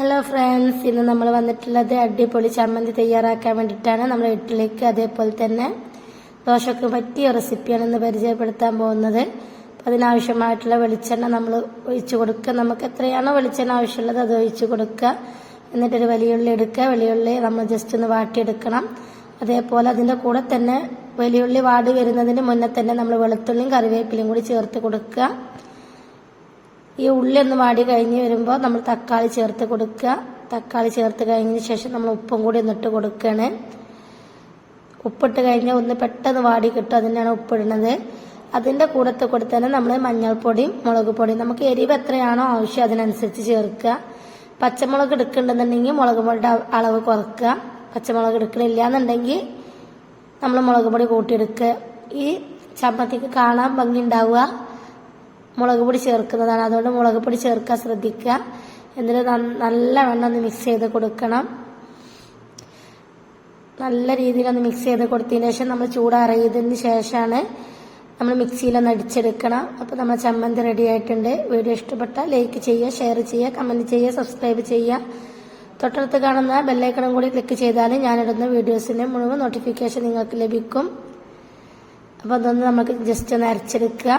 Hello friends ഇന്ന് നമ്മൾ വന്നിട്ടുള്ളത് അടിപൊളി ചമ്മന്തി തയ്യാറാക്കാൻ വേണ്ടിയിട്ടാണ്. നമ്മൾ വീട്ടിലേക്ക് അതേപോലെ തന്നെ ദോശക്ക് പറ്റിയ റെസിപ്പിയാണ് ഇന്ന് പരിചയപ്പെടുത്താൻ പോകുന്നത്. അപ്പം അതിനാവശ്യമായിട്ടുള്ള വെളിച്ചെണ്ണ നമ്മൾ ഒഴിച്ചു കൊടുക്കുക. നമുക്ക് എത്രയാണോ വെളിച്ചെണ്ണ ആവശ്യമുള്ളത് അത് ഒഴിച്ചു കൊടുക്കുക. എന്നിട്ടൊരു വലിയുള്ളി എടുക്കുക. വലിയുള്ളി നമ്മൾ ജസ്റ്റ് ഒന്ന് വാട്ടിയെടുക്കണം. അതേപോലെ അതിന്റെ കൂടെ തന്നെ വലിയുള്ളി വാടി വരുന്നതിന് മുന്നേ തന്നെ നമ്മൾ വെളുത്തുള്ളിയും കറിവേപ്പിലയും കൂടി ചേർത്ത് കൊടുക്കുക. ഈ ഉള്ളി ഒന്ന് വാടി കഴിഞ്ഞ് വരുമ്പോൾ നമ്മൾ തക്കാളി ചേർത്ത് കൊടുക്കുക. തക്കാളി ചേർത്ത് കഴിഞ്ഞതിന് ശേഷം നമ്മൾ ഉപ്പും കൂടി ഒന്നിട്ട് കൊടുക്കുകയാണ്. ഉപ്പിട്ട് കഴിഞ്ഞാൽ ഒന്ന് പെട്ടെന്ന് വാടി കിട്ടും അതിനാണ് ഉപ്പിടുന്നത്. അതിന്റെ കൂടത്തെ കൂടെ തന്നെ നമ്മൾ മഞ്ഞൾപ്പൊടിയും മുളക് പൊടിയും. നമുക്ക് എരിവ് എത്രയാണോ ആവശ്യം അതിനനുസരിച്ച് ചേർക്കുക. പച്ചമുളക് എടുക്കുന്നുണ്ടെന്നുണ്ടെങ്കിൽ മുളക് പൊടിയുടെ അളവ് കുറക്കുക. പച്ചമുളക് എടുക്കണില്ല എന്നുണ്ടെങ്കിൽ നമ്മൾ മുളക് പൊടി കൂട്ടിയെടുക്കുക. ഈ ചമ്മന്തിക്ക് കാണാൻ ഭംഗി ഉണ്ടാവുക മുളക് പൊടി ചേർക്കുന്നതാണ്. അതുകൊണ്ട് മുളക് പൊടി ചേർക്കാൻ ശ്രദ്ധിക്കുക. എന്നിട്ട് നല്ല വെണ്ണം ഒന്ന് മിക്സ് ചെയ്ത് കൊടുക്കണം. നല്ല രീതിയിൽ ഒന്ന് മിക്സ് ചെയ്ത് കൊടുത്തതിന് ശേഷം നമ്മൾ ചൂടാറിയതിന് ശേഷമാണ് നമ്മൾ മിക്സിയിലൊന്ന് അടിച്ചെടുക്കണം. അപ്പോൾ നമ്മൾ ചമ്മന്തി റെഡി ആയിട്ടുണ്ട്. വീഡിയോ ഇഷ്ടപ്പെട്ടാൽ ലൈക്ക് ചെയ്യുക ഷെയർ ചെയ്യുക കമന്റ് ചെയ്യുക സബ്സ്ക്രൈബ് ചെയ്യുക. തൊട്ടടുത്ത് കാണുന്ന ബെല്ലൈക്കണം കൂടി ക്ലിക്ക് ചെയ്താൽ ഞാനിടുന്ന വീഡിയോസിന്റെ മുഴുവൻ നോട്ടിഫിക്കേഷൻ നിങ്ങൾക്ക് ലഭിക്കും. അപ്പോൾ അതൊന്ന് നമുക്ക് ജസ്റ്റ് ഒന്ന് അരച്ചെടുക്കുക.